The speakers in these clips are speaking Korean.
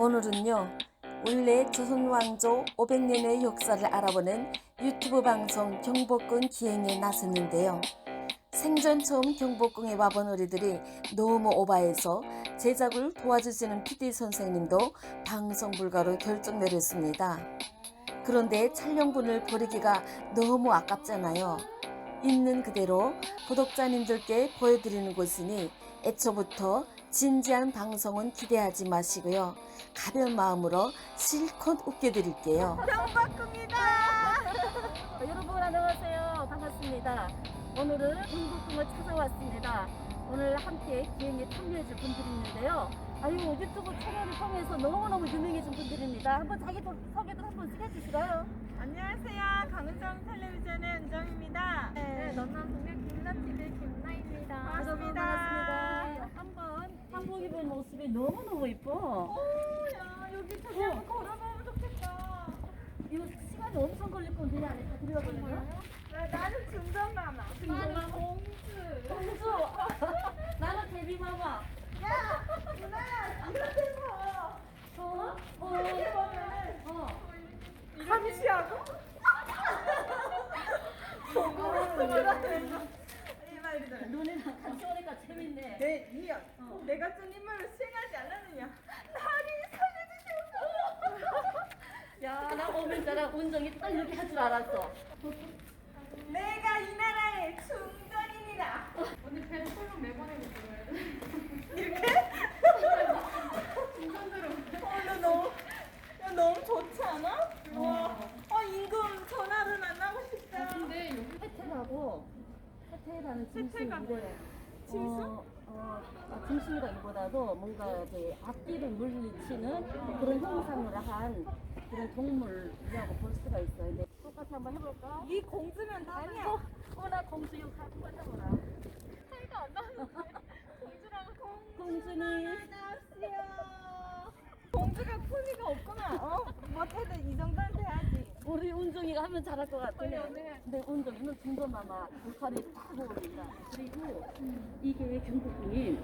오늘은요 원래 조선 왕조 500년의 역사를 알아보는 유튜브 방송 경복궁 기행에 나섰는데요. 생전 처음 경복궁에 와본 우리들이 너무 오바해서 제작을 도와주시는 PD 선생님도 방송 불가로 결정 내렸습니다. 그런데 촬영분을 버리기가 너무 아깝잖아요. 있는 그대로 구독자님들께 보여드리는 곳이니 애초부터 진지한 방송은 기대하지 마시고요. 가벼운 마음으로 실컷 웃겨드릴게요. 경박입니다. 여러분 안녕하세요. 반갑습니다. 오늘은 경복궁을 찾아왔습니다. 오늘 함께 기행에 참여해 줄 분들이 있는데요. 아유 유튜브 채널을 통해서 너무너무 유명해진 분들입니다. 한번 자기 도- 소개도 한 번씩 해주시라요. 안녕하세요. 강은정 텔레비전의 은정입니다. 네, 너는 동네 김나TV 김나입니다. 반갑습니다. 반갑습니다. 한복 입은 모습이 너무너무 이뻐. 오야 여기 저기 한번 걸어보면 좋겠다. 이거 시간이 엄청 걸릴 건데 안에 다 들어가 버려요? 나, 나는 중전마마. 중전마마? 공주. 공주. 나는 데뷔마마. 야 누나야 이런 데서 어? 어? 이렇게 보면 어. 감시하고. 보고 이말 그대로. 너네랑 같이 오니까 재밌네. 내 이어 내가 준 임무를 수행하지 않았느냐 나를 살려주세요 야, 나 오면 자라 운정이 딱 이렇게 할줄 알았어. 내가 이 나라의 충전입니다 오늘 배로 콜록 매번 해볼거예요 이렇게? 어, 나 너무, 야, 너무 좋지 않아? 와, 아, 임금 전화를 만나고 싶다. 근데 여기 혜태라고 혜태라는 혜태가 짐승인데 짐승? 어, 어, 아, 짐승이라기보다도 뭔가 이제 악기를 물리치는 그런 형상을 한 그런 동물이라고 볼 수가 있어요. 근데 똑같이 한번 해볼까? 이 공주면 다냐? 어, 어, 나 공주역 한번 해보라. 차이가 안 나는데. 공주랑 공주니. 나왔어요. 공주가 품위가 없구나. 어? 못해도 이 정도는 돼야지. 우리 운종이가 하면 잘할 것 같아. 언니, 언니. 근데 운종이는 중도마마 역할이 딱 어울린다. 그리고 이게 경복궁이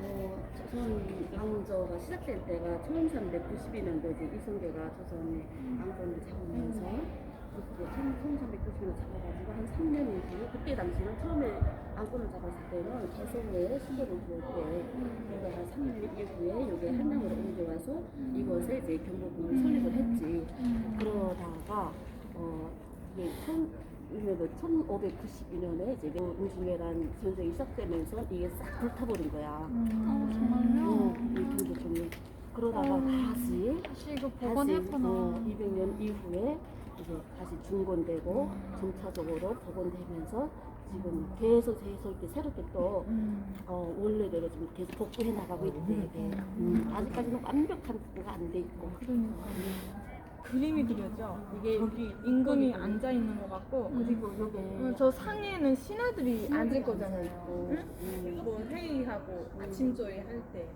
어, 조선 왕조가 시작될 때가 1392년도지 이성계가 조선의 왕권을 잡으면서 그때 1392년 잡아가지고 한 3년 이후 그때 당시는 처음에 왕권을 잡았을 때는 개성에 시대를 부을 때 그러다가 3년 이후에 여기 한양으로 옮겨와서 이곳에 이제 경복궁을 설립을 했지 그러다가 어 이게 천, 이게 1592년에 이제 운중회란 전쟁이 시작되면서 이게 싹 불타버린 거야. 아 정말요? 어, 이 경복궁이. 그러다가 다시 다시 이거 다시 복원했구나. 어, 200년 이후에 이제 다시 중건되고 점차적으로 복원되면서 지금 계속 계속 이렇게 새롭게 또 어, 원래대로 좀 계속 복구해 나가고 있대. 음, 아직까지는 완벽한 복구가 안 돼 있고. 그림이 그려져. 이게 여기 임금이 앉아 있는 것 같고, 그리고 요게 어, 저 상에는 신하들이 앉을 거잖아요. 응? 음. 뭐 회의하고 아침 조회 할 때.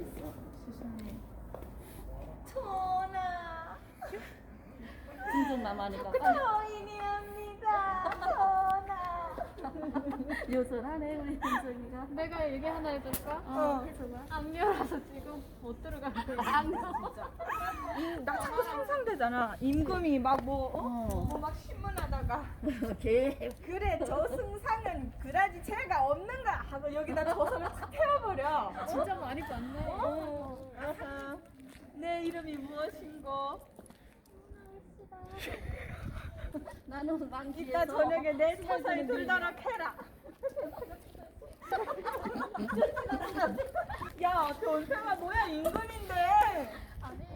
있어. 전하, 중전 마마니까 저인이옵니다. 전하. 요술하네 우리 준정이가. 내가 얘기 하나 해줄까? 어. 해줘봐. 악녀라서 지금 못 들어가는데. 악녀. 음, 나 자꾸 상상되잖아. 임금이 막 뭐, 어? 어. 뭐막 신문하다가. 개. 그래, 저승상은 그다지 죄가 없는 거야. 하고 여기다 저승을 탁 태워버려. 진짜 많이 봤네. 어? 아하. 내 이름이 무엇인고? 나는 왕기에서. 이따 저녁에 내 서서히 들도록 해라. 야, 돈사가 뭐야, 임금인데. 아니.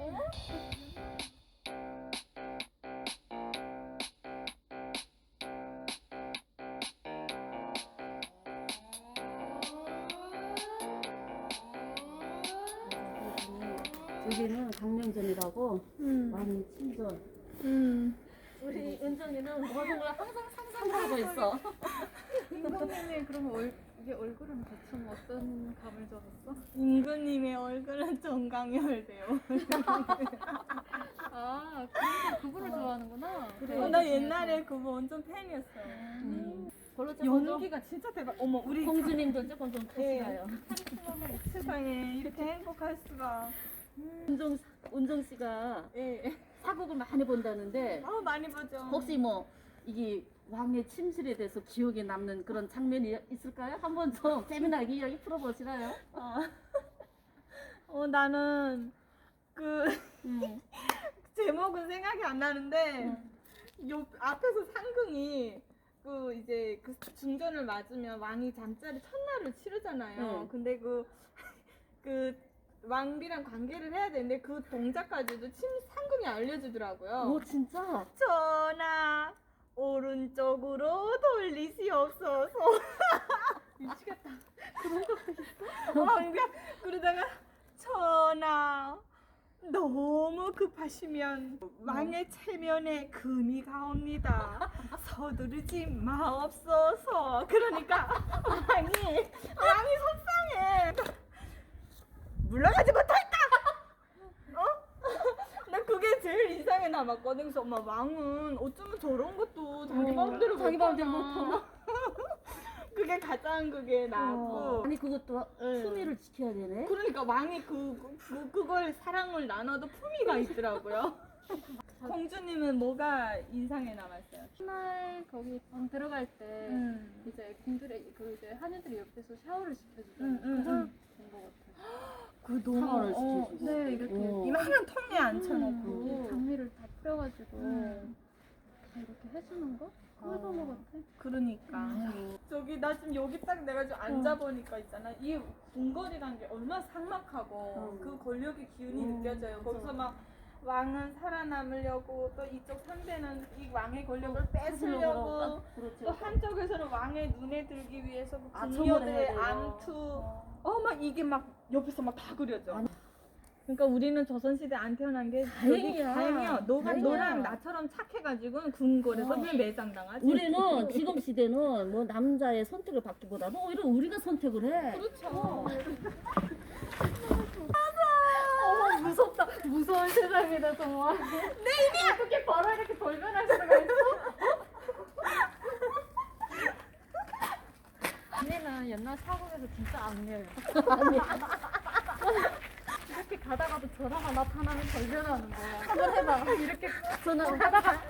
임금님이 그럼 얼, 이게 얼굴은 대충 어떤 감을 줘줬어? 임금님의 얼굴은 정강열 배우. 아, 그분을, 그분을 좋아하는구나. 어, 나 옛날에 그분 완전 팬이었어. 음. 별로 조금 연기가 진짜 대박. 어머 우리 공주님도 조금 좀 예. 크시나요? 세상에 이렇게 행복할 수가. 운정 운정 씨가 예. 사극을 많이 본다는데 아 많이 보죠. 혹시 뭐 이게 왕의 침실에 대해서 기억에 남는 그런 장면이 있을까요? 한번 좀 재미나게 이야기 풀어보시나요? 어. 어 나는 그 음. 제목은 생각이 안 나는데 음. 요 앞에서 상궁이 그 이제 그 중전을 맞으면 왕이 잠자리 첫날을 치르잖아요. 응. 근데 그 그 왕비랑 관계를 해야 되는데 그 동작까지도 침 상궁이 알려주더라고요. 오 진짜? 전하 오른쪽으로 돌리시옵소서. 미치겠다. 그런 것도 있어? 왕비가 그러다가 전하 너무 급하시면 왕의 체면에 금이 가옵니다. 서두르지 마옵소서. 그러니까 왕이 왕이 속상해. 물러가지 못하겠다. 어? 나 그게 인상에 남았거든. 그래서 엄마 왕은 어쩌면 저런 것도 자기 어, 마음대로 자기 마음대로 못하나. 그게 가장 그게 나고. 아니 그것도 응. 품위를 지켜야 되네. 그러니까 왕이 그, 그 그걸 사랑을 나눠도 품위가 있더라고요. 공주님은 뭐가 인상에 남았어요? 첫날 거기 방 들어갈 때 음. 이제 궁들의 그 이제 하녀들이 옆에서 샤워를 시켜주잖아요. 음, 음, 그걸 음. 본것 같아요. 그 샤워를 어, 시켜주고. 네 이렇게 오. 이만한 통에 앉혀놓고 그 장미를 다 뿌려가지고 음. 다 이렇게 해주는 거? 그걸 본것 같아. 그러니까 아유, 저기 나 지금 여기 딱 내가 좀 앉아 보니까 있잖아 이 궁궐이란 게 얼마나 삭막하고 음. 그 권력의 기운이 음, 느껴져요. 거기서 막 왕은 살아남으려고 또 이쪽 상대는 이 왕의 권력을 뺏으려고 그렇죠. 또 한쪽에서는 왕의 눈에 들기 위해서 그 아, 궁녀들의. 암투 어 막 이게 막 옆에서 막 다 그려져 그러니까 우리는 조선시대 안 태어난 게 다행이야. 여기 다행이야 너가 다행이야. 너랑 나처럼 착해가지고 궁궐에서 어. 늘 매장당하지 우리는 지금 시대는 뭐 남자의 선택을 받기보다는 오히려 우리가 선택을 해. 그렇죠 어, 무섭다. 무서운 세상이다 정말. 내 입이 어떻게 바로 이렇게 돌변할 수가 있어? 언니는 옛날 사극에서 진짜 악녀예요. 이렇게 가다가도 전화가 나타나면 돌변하는 거야. 한번 해봐. 이렇게 전화, 가다가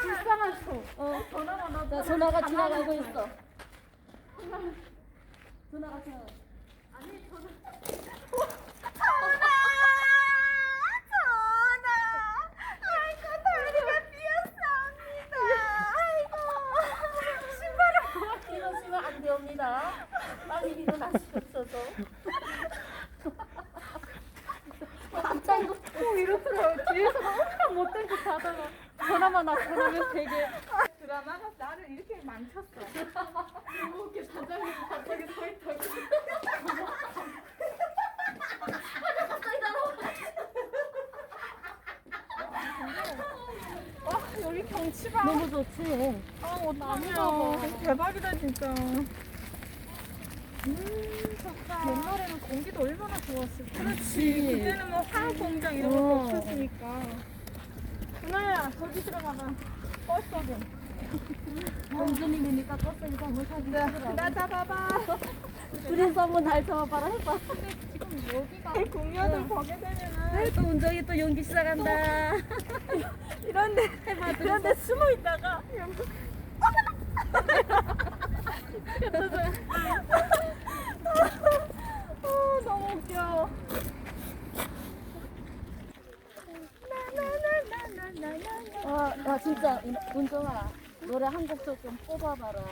불쌍한 소. 어, 전화가 자, 나타나. 전화가 지나가고 있어. 전화가 지나가. 아이고 다리가 삐었습니다. 아이고 이러시면 안 됩니다. 빨리 일어나시옵소서. 갑자기 꼭 이렇더라고. 뒤에서 엄청 못된 짓 하다가 전화만 나타나면 되게 드라마가 나를 이렇게 망쳤어. 너무 웃겨. 사장님이 갑자기 서 있다고. 와 여기 경치 봐. 너무 좋지. 아 어떡해요. 대박이다 진짜. 옛날에는 공기도 얼마나 좋았을까. 그렇지. 그때는 뭐 화학 공장 이런 것도 어. 없었으니까. 누나야 저기 들어가봐. 버스 좀. 공주님이니까 껐으니까 한번 찍으라고. 나 잡아봐. 둘이서 한번 날 잡아봐라 해봐. 지금 여기가 공녀들 보게 되면은 또 운정이 또 연기 시작한다. 이런데 이런데 숨어 있다가 어, 너무 웃겨. 아, 야 진짜 이- 운정아 노래 한곡좀 뽑아봐라.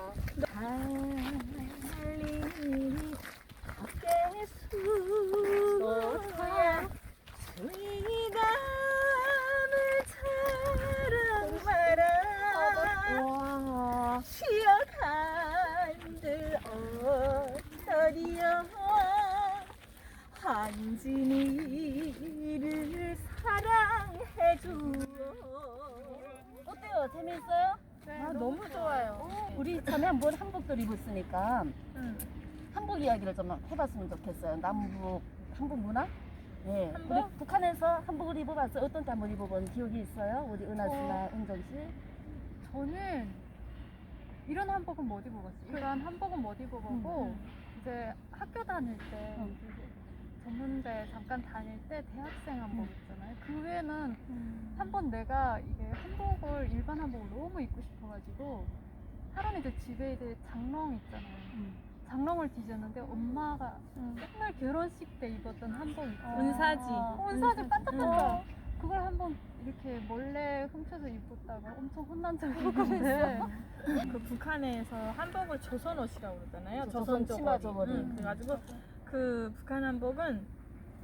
한진이를 사랑해주어 어때요? 재밌어요? 아, 너무 좋아요 우리 전에 한번 한복들 입었으니까 응. 한복 이야기를 좀 해봤으면 좋겠어요. 남북 한복 문화? 네. 한복? 우리 북한에서 한복을 입어봤어요. 어떤 때 한번 입어본 기억이 있어요? 우리 은하 씨나 은정 씨? 저는 이런 한복은 못 입어봤어. 이런 한복은 못 입어보고 이제 학교 다닐 때 응. 전문대 잠깐 다닐 때 대학생 한복 있잖아요. 그 외에는 한번 내가 이게 한복을 일반 한복을 너무 입고 싶어가지고 하루는 이제 집에 이제 장롱 있잖아요. 음. 장롱을 뒤졌는데 엄마가 옛날 결혼식 때 입었던 한복 있잖아요. 은사지. 온사지 반짝반짝. 그걸 한번 이렇게 몰래 훔쳐서 입었다가 엄청 혼난 적이 있는데 그 북한에서 한복을 조선 옷이라고 그러잖아요. 조선 치마 저고리. 응, 그래가지고 그 북한 한복은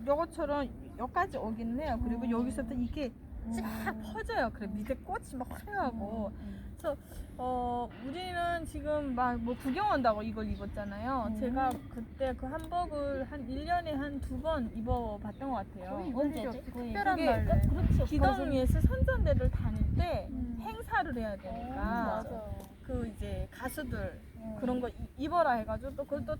요것처럼 여기까지 오긴 해요. 그리고 여기서부터 이게 쫙 퍼져요. 그래 밑에 꽃이 막 화려하고. 그래서 어 우리는 지금 막 뭐 구경 온다고 이걸 입었잖아요. 음. 제가 그때 그 한복을 한 1년에 한 두 번 입어 봤던 것 같아요. 거의. 거의 특별한 그게 날에 그렇죠. 기동위에서 선전대를 다닐 때 음. 행사를 해야 되니까 맞아. 그 이제 가수들 음. 그런 거 이- 입어라 해가지고 또 그걸 또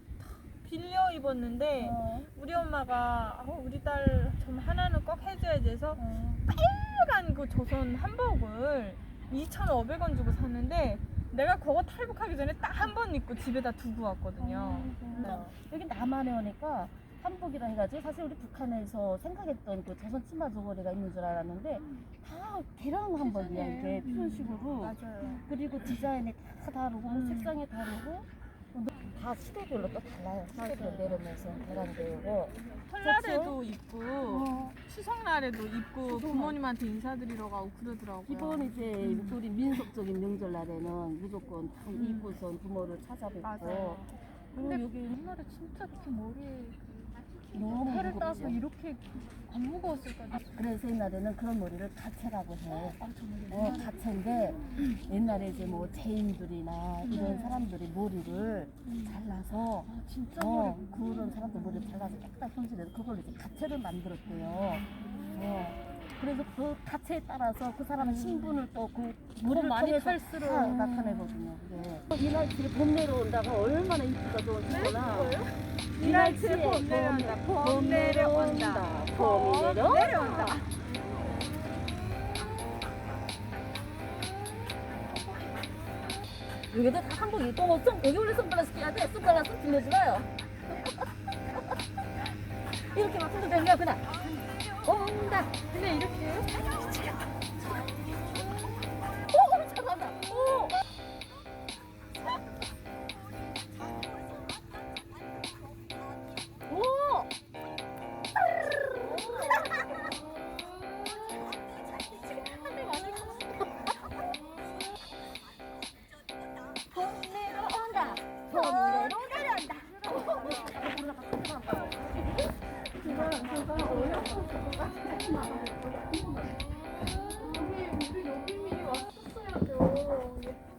빌려 입었는데 어, 우리 엄마가 어, 우리 딸 좀 하나는 꼭 해줘야지 해서 어. 빨간 그 조선 한복을 2,500원 주고 샀는데 내가 그거 탈북하기 전에 딱 한 번 입고 집에다 두고 왔거든요. 네. 여기 남한에 오니까 한복이라 해가지고 사실 우리 북한에서 생각했던 그 조선 치마 저고리가 있는 줄 알았는데 다 대량 한복이야 이게 음. 이런 식으로 맞아요. 그리고 디자인이 다 다르고 음. 색상이 다르고 다 시대별로 또 달라요 시대별로 내려오면서 계란되고 설날에도 입고 어, 추석날에도 입고. 부모님한테 인사드리러 가고 그러더라고요. 기본 이제 우리 민속적인 명절 날에는 무조건 다 음. 입고선 부모를 찾아뵙고 맞아요. 근데 여기 옛날에 진짜 그렇게 머리에 너무 해를 따서 무겁죠. 이렇게 안 무거웠을까? 그래서 옛날에는 그런 머리를 가채라고 해. 아 정말 어, 가채인데 옛날에 이제 뭐 제인들이나 이런 네. 사람들이 머리를 잘라서 아 진짜 어, 머리 그런 사람들 머리를 잘라서 딱딱 손질해서 그걸 이제 가채를 만들었대요. 어. 그래서 그 가채에 따라서 그 사람의 신분을 또그 머리를 많이 통해서 탈수록. 다 나타내거든요. 그게. 이날치에 봄 내려온다가 얼마나 이쁘다 좋은지 몰라. 이날치에 봄 내려온다. 봄 내려온다. 봄이 내려. 내려온다. 여기도 다 한복 입고 뭐 좀, 여기 원래 선글라스 끼야 돼. 선글라스 빌려지 마요. 이렇게 막 손도 대면 그냥 온다. 근데 이렇게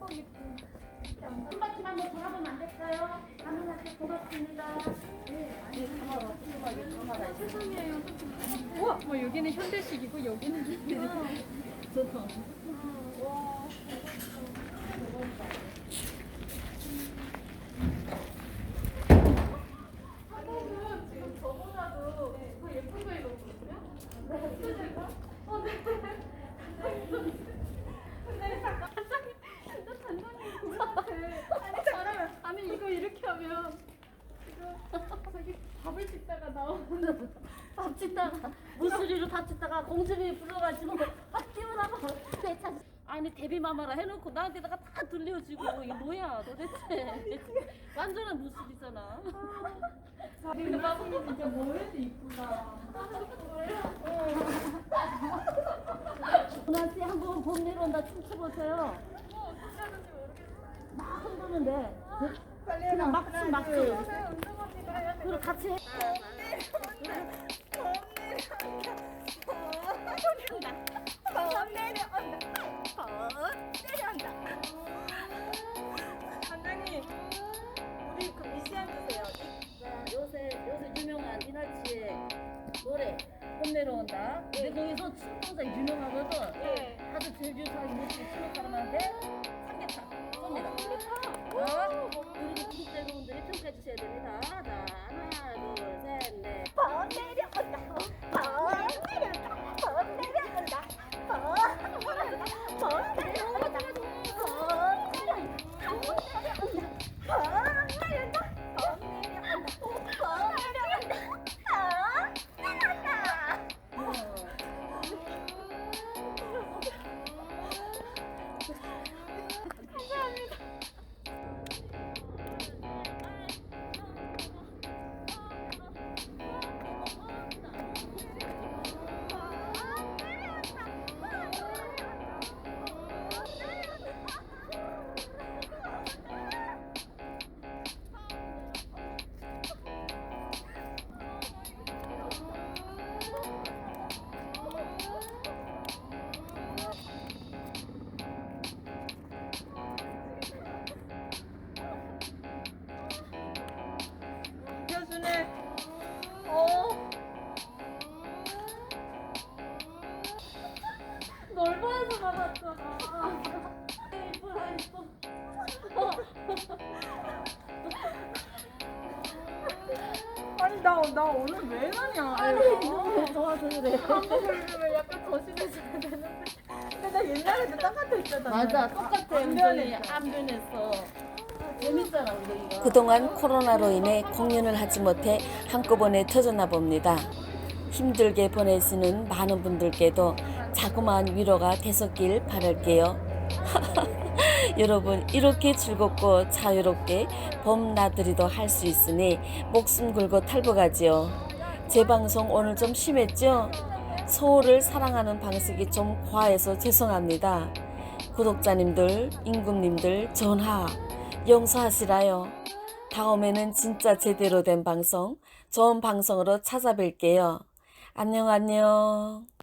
왔었어야죠. 예쁘게 한 바퀴만 더 돌아보면 안 될까요? 가능하게 고맙습니다. 네, 가마로, 가마로. 세상이에요. 우와, 뭐 여기는 현대식이고 여기는 좋다. 한국은 지금 저보다도 더 예쁜 거 입었거든요. 예쁘실까? 어, 네. 근데 잠깐 단장님, 진짜 단장님 그거 같아. 아니 잘하면 아니 이거 이렇게 하면 이거 저기 밥을 짓다가 나오는 밥 짓다가 무수리로 밥 짓다가 공주님이 불러가지고 밥 띄우라고 내 차. 아니 데뷔마마라 해놓고 나한테다가 다 들려주고 이게 뭐야 도대체 완전한 무술이잖아. 근데 마부님 진짜 뭐 해도 이쁘다. 누나씨 한번 봄 내려온다. 막 흔드면 돼. 그냥 막춤 막춤. 그리고 같이 해. 우리 그 미션 주세요. 자, 요새 요새 유명한 이날치의 노래 봄 내려온다. 근데 거기서 춤 동작이 유명하거든. 네. 다들 제일 유사하게 모습이 추는 사람한테 삼계탕 쏩니다. 어? 그리고 구독자분들이 평가해 주셔야 됩니다. 오늘 왜 이러냐. 너무 좋아서 그래. 한국을 약간 더 심해지면 되는데. 근데 나 옛날에도 똑같았잖아. 맞아, 똑같아. 안 음성이 변했어. 안 변했어. 재밌잖아, 우리가. 그동안 코로나로 인해 공연을 하지 못해 한꺼번에 터졌나 봅니다. 힘들게 보내시는 많은 분들께도 자그마한 위로가 되셨길 바랄게요. 여러분 이렇게 즐겁고 자유롭게 봄나들이도 할 수 있으니 목숨 걸고 탈북하지요. 제 방송 오늘 좀 심했죠? 소호를 사랑하는 방식이 좀 과해서 죄송합니다. 구독자님들, 임금님들 전하 용서하시라요. 다음에는 진짜 제대로 된 방송, 좋은 방송으로 찾아뵐게요. 안녕 안녕.